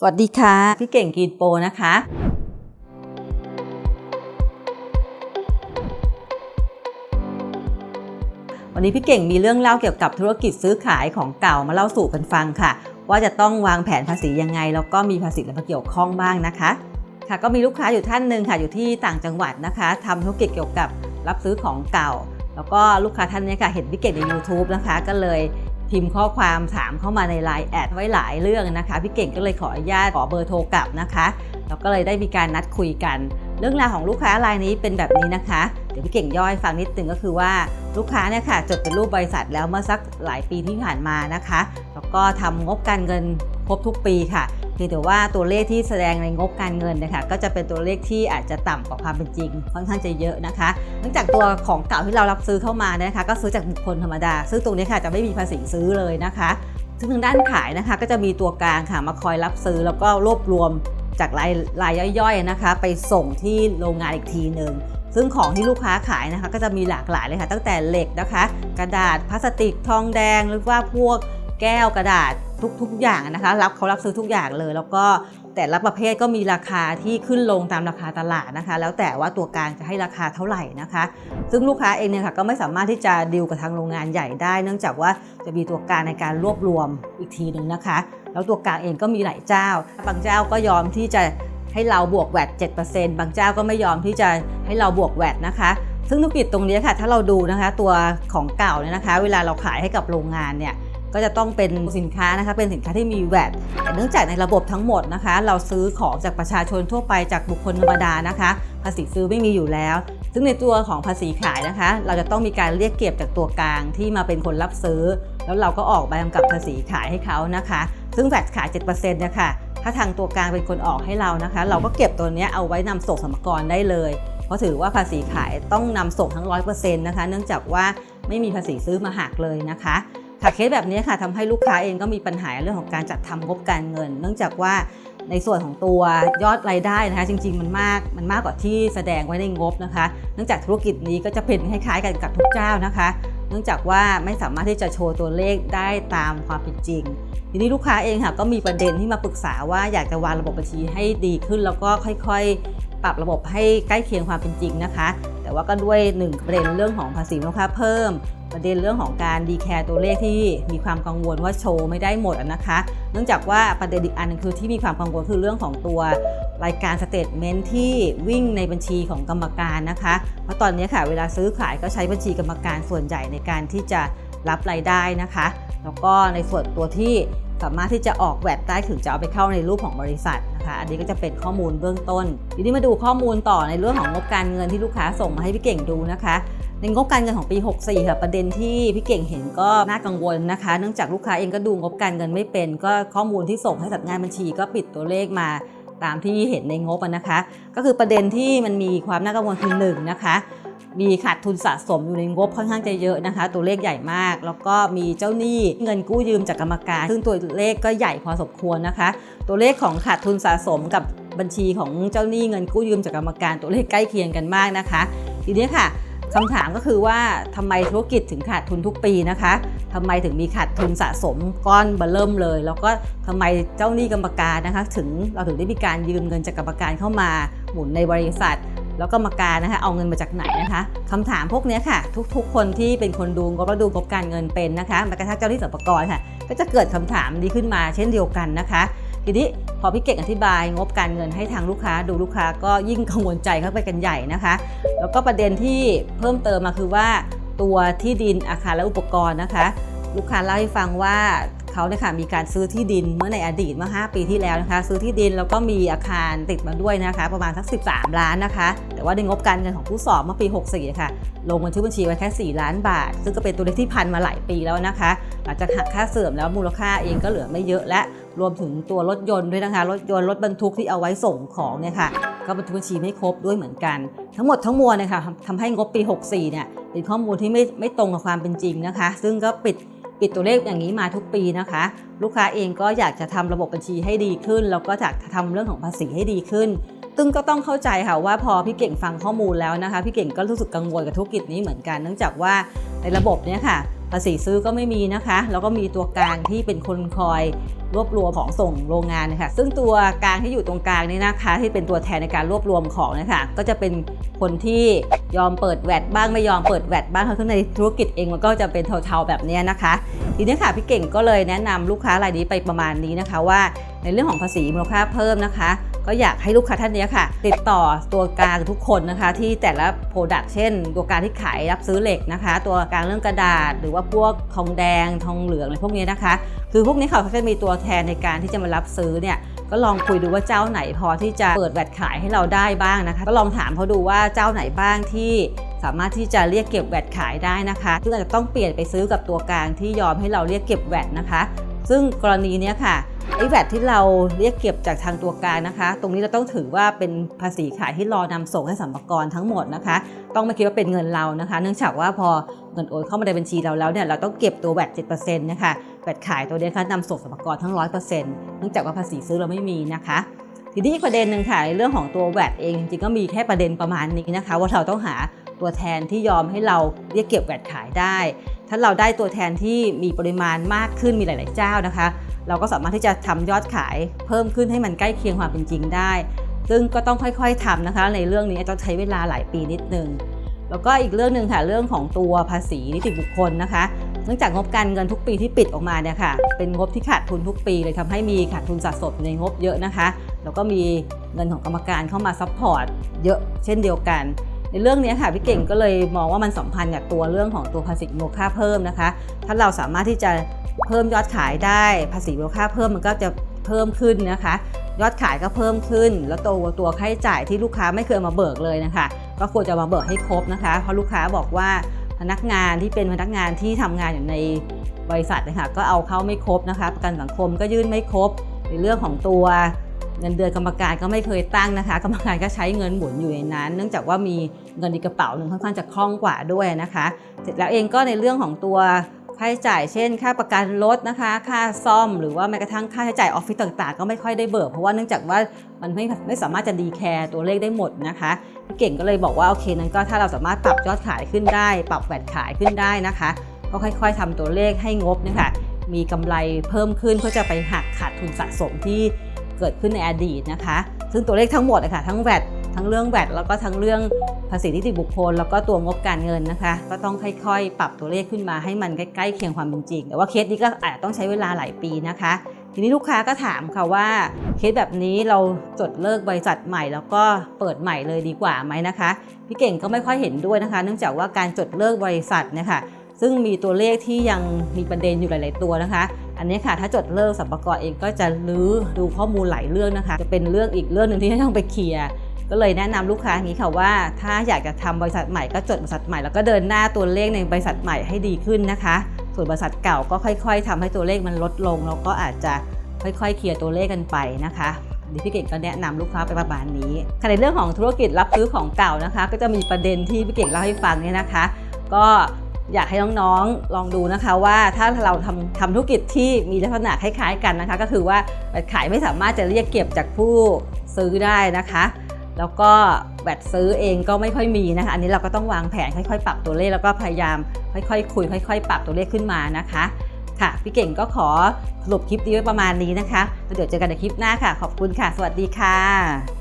สวัสดีค่ะ พี่เก่งกรีนโปรนะคะ วันนี้พี่เก่งมีเรื่องเล่าเกี่ยวกับธุรกิจซื้อขายของเก่ามาเล่าสู่กันฟังค่ะ ว่าจะต้องวางแผนภาษียังไง แล้วก็มีภาษีอะไรมาเกี่ยวข้องบ้างนะคะ ค่ะก็มีลูกค้าอยู่ท่านหนึ่งค่ะอยู่ที่ต่างจังหวัดนะคะทำธุรกิจเกี่ยวกับรับซื้อของเก่า แล้วก็ลูกค้าท่านนี้ค่ะเห็นพี่เก่งใน YouTube นะคะ ก็เลย พิมพ์ข้อความถามเข้ามาในไลน์แอดไว้หลายเรื่องนะคะ พี่เก่งก็เลยขออนุญาตขอเบอร์โทรกลับนะคะแล้วก็เลยได้มีการนัดคุยกัน เรื่องราวของลูกค้ารายนี้เป็นแบบนี้นะคะ เดี๋ยวพี่เก่งย่อยฟังนิดนึงก็คือว่าลูกค้าเนี่ยค่ะจดเป็นรูปบริษัทแล้วเมื่อสักหลายปีที่ผ่านมานะคะ แล้วก็ทำงบการเงินครบทุกปีค่ะ พียงแต่ว่าตัวเลขที่แสดงในงบการเงินนะคะก็จะเป็นตัวเลขที่อาจจะต่ำกว่าความเป็นจริง ค่อนข้างจะเยอะนะคะเนื่องจากตัวของเก่าที่เรารับซื้อเข้ามานะคะ ก็ซื้อจากบุคคลธรรมดา ซึ่งตรงนี้ค่ะจะไม่มีภาษีซื้อเลยนะคะซึ่งทางด้านขายนะคะ ก็จะมีตัวกลางค่ะมาคอยรับซื้อแล้วก็รวบรวมจากรายรายย่อยๆนะคะ ไปส่งที่โรงงานอีกทีหนึ่งซึ่งของที่ลูกค้าขายนะคะ ก็จะมีหลากหลายเลยค่ะ ตั้งแต่เหล็กนะคะ กระดาษพลาสติกทองแดงหรือว่าพวกแก้วกระดาษ ทุกๆอย่างนะคะรับเขารับซื้อทุกอย่างเลย แล้วก็แต่ละประเภทก็มีราคาที่ขึ้นลงตามราคาตลาดนะคะ แล้วแต่ว่าตัวกลางจะให้ราคาเท่าไหร่นะคะ ซึ่งลูกค้าเองเนี่ยค่ะก็ไม่สามารถที่จะดีลกับทางโรงงานใหญ่ได้ เนื่องจากว่าจะมีตัวกลางในการรวบรวมอีกทีหนึ่งนะคะ แล้วตัวกลางเองก็มีหลายเจ้า บางเจ้าก็ยอมที่จะให้เราบวกแวด7%บางเจ้าก็ไม่ยอมที่จะให้เราบวกแวดนะคะซึ่งธุรกิจตรงนี้ค่ะถ้าเราดูนะคะตัวของเก่าเนี่ยนะคะ เวลาเราขายให้กับโรงงานเนี่ย ก็จะต้องเป็นสินค้านะคะเป็นสินค้าที่มีแวดแต่เนื่องจากในระบบทั้งหมดนะคะ เราซื้อของจากประชาชนทั่วไปจากบุคคลธรรมดานะคะ ภาษีซื้อไม่มีอยู่แล้ว ซึ่งในตัวของภาษีขายนะคะ เราจะต้องมีการเรียกเก็บจากตัวกลางที่มาเป็นคนรับซื้อ แล้วเราก็ออกใบกำกับภาษีขายให้เขานะคะ ซึ่งแวดขาย7%เนี่ยค่ะถ้าทางตัวกลางเป็นคนออกให้เรานะคะ เราก็เก็บตัวนี้เอาไว้นำส่งสมกรได้เลยเพราะถือว่าภาษีขายต้องนำส่งทั้ง 100%นะคะ เนื่องจากว่าไม่มีภาษีซื้อมาหักเลยนะคะ ค่ะเคสแบบนี้ค่ะทำให้ลูกค้าเองก็มีปัญหาเรื่องของการจัดทำงบการเงิน เนื่องจากว่าในส่วนของตัวยอดรายได้นะคะ จริง ๆ มันมากมันมากกว่าที่แสดงไว้ในงบนะคะ เนื่องจากธุรกิจนี้ก็จะเป็นคล้ายๆกันกับทุกเจ้านะคะ เนื่องจากว่าไม่สามารถที่จะโชว์ตัวเลขได้ตามความเป็นจริง ทีนี้ลูกค้าเองค่ะก็มีประเด็นที่มาปรึกษาว่าอยากจะวางระบบบัญชีให้ดีขึ้น แล้วก็ค่อยๆ ปรับระบบให้ใกล้เคียงความเป็นจริงนะคะ แต่ว่าก็ด้วยหนึ่งประเด็นเรื่องของภาษีมูลค่าเพิ่ม ประเด็นเรื่องของการดีแคร์ตัวเลขที่มีความกังวลว่าโชว์ไม่ได้หมดนะคะ เนื่องจากว่าประเด็นอีกอันนึงคือที่มีความกังวลคือเรื่องของตัวรายการสเตทเมนที่วิ่งในบัญชีของกรรมการนะคะ เพราะตอนนี้ค่ะเวลาซื้อขายก็ใช้บัญชีกรรมการส่วนใหญ่ในการที่จะรับรายได้นะคะ แล้วก็ในส่วนตัวที่สามารถที่จะออกแวดได้ถึงจะเอาไปเข้าในรูปของบริษัทนะคะ อันนี้ก็จะเป็นข้อมูลเบื้องต้น ทีนี้มาดูข้อมูลต่อในเรื่องของงบการเงินที่ลูกค้าส่งมาให้พี่เก่งดูนะคะ ในงบการเงินของปี 64 ค่ะ ประเด็นที่พี่เก่งเห็นก็น่ากังวลนะคะ เนื่องจากลูกค้าเองก็ดูงบการเงินไม่เป็น ก็ข้อมูลที่ส่งให้สำนักงานบัญชีก็ปิดตัวเลขมาตามที่เห็นในงบนะคะ ก็คือประเด็นที่มันมีความน่ากังวลคือหนึ่งนะคะมีขาดทุนสะสมอยู่ในงบค่อนข้างจะเยอะนะคะ ตัวเลขใหญ่มาก แล้วก็มีเจ้าหนี้เงินกู้ยืมจากกรรมการ ซึ่งตัวเลขก็ใหญ่พอสมควรนะคะ ตัวเลขของขาดทุนสะสมกับบัญชีของเจ้าหนี้เงินกู้ยืมจากกรรมการ ตัวเลขใกล้เคียงกันมากนะคะ ทีนี้ค่ะ คำถามก็คือว่าทำไมธุรกิจถึงขาดทุนทุกปีนะคะทำไมถึงมีขาดทุนสะสมก้อนเบอร์เริ่มเลย แล้วก็ทำไมเจ้าหนี้กรรมการนะคะ ถึงเราถึงได้มีการยืมเงินจากกรรมการเข้ามาหมุนในบริษัท แล้วกรรมการนะคะเอาเงินมาจากไหนนะคะคำถามพวกนี้ค่ะ ทุกๆ คนที่เป็นคนดูงบและดูงบการเงินเป็นนะคะแม้กระทั่งเจ้าหนี้สรรพากรค่ะ ก็จะเกิดคำถามนี้ขึ้นมาเช่นเดียวกันนะคะ ทีนี้พอพี่เก่งอธิบายงบการเงินให้ทางลูกค้าดูลูกค้าก็ยิ่งกังวลใจเข้าไปกันใหญ่นะคะ แล้วก็ประเด็นที่เพิ่มเติมมาคือว่า ตัวที่ดินอาคารและอุปกรณ์นะคะ ลูกค้าเล่าให้ฟังว่า เขาเนี่ยค่ะมีการซื้อที่ดินเมื่อในอดีตเมื่อ 5 ปีที่แล้วนะคะ ซื้อที่ดินแล้วก็มีอาคารติดมาด้วยนะคะ ประมาณสัก 13 ล้านนะคะ แต่ว่าในงบการเงินของผู้สอบเมื่อปี 64 ค่ะ ลงบันทึกบัญชีไว้แค่ 4 ล้านบาท ซึ่งก็เป็นตัวเลขที่พันมาหลายปีแล้วนะคะ หลังจากหักค่าเสื่อมแล้วมูลค่าเองก็เหลือไม่เยอะและรวมถึงตัวรถยนต์ด้วยนะคะ รถยนต์รถบรรทุกที่เอาไว้ส่งของเนี่ยค่ะก็บันทึกบัญชีไม่ครบด้วยเหมือนกัน ทั้งหมดทั้งมวลเนี่ยค่ะทำทำให้งบปี 64 เนี่ยเป็นข้อมูลที่ไม่ไม่ตรงกับความเป็นจริงนะคะ ซึ่งก็ปิด ปิดตัวเลขอย่างนี้มาทุกปีนะคะ ลูกค้าเองก็อยากจะทำระบบบัญชีให้ดีขึ้น แล้วก็อยากจะทำเรื่องของภาษีให้ดีขึ้นซึ่งก็ต้องเข้าใจค่ะว่าพอพี่เก่งฟังข้อมูลแล้วนะคะ พี่เก่งก็รู้สึกกังวลกับธุรกิจนี้เหมือนกัน เนื่องจากว่าในระบบเนี้ยค่ะ ภาษีซื้อก็ไม่มีนะคะ แล้วก็มีตัวกลางที่เป็นคนคอยรวบรวมของส่งโรงงานนะคะซึ่งตัวกลางที่อยู่ตรงกลางนี้นะคะ ที่เป็นตัวแทนในการรวบรวมของนะคะก็จะเป็นคนที่ยอมเปิดแวดบ้างไม่ยอมเปิดแวดบ้างเพราะในธุรกิจเองมันก็จะเป็นเทาๆแบบนี้นะคะ ทีนี้ค่ะพี่เก่งก็เลยแนะนำลูกค้ารายนี้ไปประมาณนี้นะคะว่า ในเรื่องของภาษีมูลค่าเพิ่มนะคะ ก็อยากให้ลูกค้าท่านนี้ค่ะ ติดต่อตัวกลางทุกคนนะคะ ที่แต่ละโปรดักต์เช่น ตัวกลางที่ขายรับซื้อเหล็กนะคะ ตัวกลางเรื่องกระดาษ หรือว่าพวกทองแดงทองเหลืองอะไรพวกนี้นะคะ คือพวกนี้เขาก็จะมีตัวแทนในการที่จะมารับซื้อเนี่ยก็ลองคุยดูว่าเจ้าไหนพอที่จะเปิดแวดขายให้เราได้บ้างนะคะ ก็ลองถามเขาดูว่าเจ้าไหนบ้างที่สามารถที่จะเรียกเก็บแวดขายได้นะคะซึ่งอาจจะต้องเปลี่ยนไปซื้อกับตัวกลางที่ยอมให้เราเรียกเก็บแวดนะคะ ซึ่งกรณีนี้ค่ะ ไอ้แวดที่เราเรียกเก็บจากทางตัวกลางนะคะ ตรงนี้เราต้องถือว่าเป็นภาษีขายที่รอนำส่งให้สัมภาระทั้งหมดนะคะ ต้องไม่คิดว่าเป็นเงินเรานะคะ เนื่องจากว่าพอเงินโอนเข้ามาในบัญชีเราแล้วเนี่ยเราต้องเก็บตัวแวด7%นะคะแวดขายตัวเนี้ค่ะนำส่งสัมภาระทั้ง100%เนื่องจากว่าภาษีซื้อเราไม่มีนะคะทีนี้ประเด็นหนึ่งค่ะในเรื่องของตัวแวดเองจริงๆก็มีแค่ประเด็นประมาณนี้นะคะ ว่าเราต้องหาตัวแทนที่ยอมให้เราเรียกเก็บแวดขายได้ ถ้าเราได้ตัวแทนที่มีปริมาณมากขึ้นมีหลาย ๆ เจ้านะคะ เราก็สามารถที่จะทำยอดขายเพิ่มขึ้นให้มันใกล้เคียงความเป็นจริงได้ ซึ่งก็ต้องค่อยๆทำนะคะ ในเรื่องนี้ต้องใช้เวลาหลายปีนิดนึงแล้วก็อีกเรื่องหนึ่งค่ะเรื่องของตัวภาษีนิติบุคคลนะคะเนื่องจากงบการเงินทุกปีที่ปิดออกมาเนี่ยค่ะเป็นงบที่ขาดทุนทุกปีเลยทำให้มีขาดทุนสะสมในงบเยอะนะคะ แล้วก็มีเงินของกรรมการเข้ามาซัพพอร์ตเยอะเช่นเดียวกัน ในเรื่องนี้ค่ะพี่เก่งก็เลยมองว่ามันสัมพันธ์กับตัวเรื่องของตัวภาษีมูลค่าเพิ่มนะคะ ถ้าเราสามารถที่จะ เพิ่มยอดขายได้ ภาษีมูลค่าเพิ่มมันก็จะเพิ่มขึ้นนะคะ ยอดขายก็เพิ่มขึ้น แล้วตัวตัวค่าใช้จ่ายที่ลูกค้าไม่เคยมาเบิกเลยนะคะ ก็ควรจะมาเบิกให้ครบนะคะ เพราะลูกค้าบอกว่าพนักงานที่เป็นพนักงานที่ทำงานอยู่ในบริษัทนะคะก็เอาเข้าไม่ครบนะคะประกันสังคมก็ยื่นไม่ครบในเรื่องของตัวเงินเดือนกรรมการก็ไม่เคยตั้งนะคะ กรรมการก็ใช้เงินหมุนอยู่ในนั้น เนื่องจากว่ามีเงินในกระเป๋าหนึ่งค่อนข้างจะคล่องกว่าด้วยนะคะ เสร็จแล้วเองก็ในเรื่องของตัว ค่าใช้จ่ายเช่น ค่าประกันรถนะคะ ค่าซ่อมหรือว่าแม้กระทั่งค่าใช้จ่ายออฟฟิศต่างๆ ก็ไม่ค่อยได้เบิกเพราะว่าเนื่องจากว่ามันไม่ไม่สามารถจะดีแคร์ตัวเลขได้หมดนะคะพี่เก่งก็เลยบอกว่าโอเคนั้นก็ถ้าเราสามารถปรับยอดขายขึ้นได้ ปรับแหวนขายขึ้นได้นะคะ ก็ค่อยๆทำตัวเลขให้งบนะคะมีกำไรเพิ่มขึ้นเพื่อจะไปหักขาดทุนสะสมที่เกิดขึ้นในอดีตนะคะ ซึ่งตัวเลขทั้งหมดนะคะทั้งแวด ทั้งเรื่องแวดแล้วก็ทั้งเรื่องภาษีนิติบุคคล แล้วก็ตัวงบการเงินนะคะ ก็ต้องค่อยๆ ปรับตัวเลขขึ้นมาให้มันใกล้ๆเคียงความเป็นจริง แต่ว่าเคสนี้ก็อาจจะต้องใช้เวลาหลายปีนะคะ ทีนี้ลูกค้าก็ถามค่ะว่าเคสแบบนี้เราจดเลิกบริษัทใหม่ แล้วก็เปิดใหม่เลยดีกว่าไหมนะคะพี่เก่งก็ไม่ค่อยเห็นด้วยนะคะ เนื่องจากว่าการจดเลิกบริษัทเนี่ยค่ะซึ่งมีตัวเลขที่ยังมีประเด็นอยู่หลาย ๆ ตัวนะคะ อันนี้ค่ะถ้าจดเลิกสัมปกรเองก็จะลื้อดูข้อมูลหลายเรื่องนะคะ จะเป็นเรื่องอีกเรื่องหนึ่งที่ต้องไปเคลียร์ ก็เลยแนะนำลูกค้าอย่างนี้ค่ะว่า ถ้าอยากจะทำบริษัทใหม่ก็จดบริษัทใหม่แล้วก็เดินหน้าตัวเลขในบริษัทใหม่ให้ดีขึ้นนะคะ ส่วนบริษัทเก่าก็ค่อยๆทำให้ตัวเลขมันลดลง แล้วก็อาจจะค่อยๆ เคลียร์ตัวเลขกันไปนะคะอันนี้พี่เก่งก็แนะนำลูกค้าไปประมาณนี้ขณะในเรื่องของธุรกิจรับซื้อของเก่านะคะ ก็จะมีประเด็นที่พี่เก่งเล่าให้ฟังเนี่ยนะคะ ก็อยากให้น้องๆ ลองดูนะคะว่าถ้าเราทำทำธุรกิจที่มีลักษณะคล้ายๆกันนะคะ ก็คือว่าขายไม่สามารถจะเรียกเก็บจากผู้ซื้อได้นะคะ แล้วก็แบตซื้อเองก็ไม่ค่อยมีนะคะ อันนี้เราก็ต้องวางแผนค่อยๆ ปรับตัวเลขแล้วก็พยายามค่อยๆคุย ค่อย ๆ ปรับตัวเลขขึ้นมานะคะค่ะพี่เก่งก็ขอสรุปคลิปนี้ไว้ประมาณนี้นะคะแล้วเดี๋ยวเจอกันในคลิปหน้าค่ะ ขอบคุณค่ะ สวัสดีค่ะ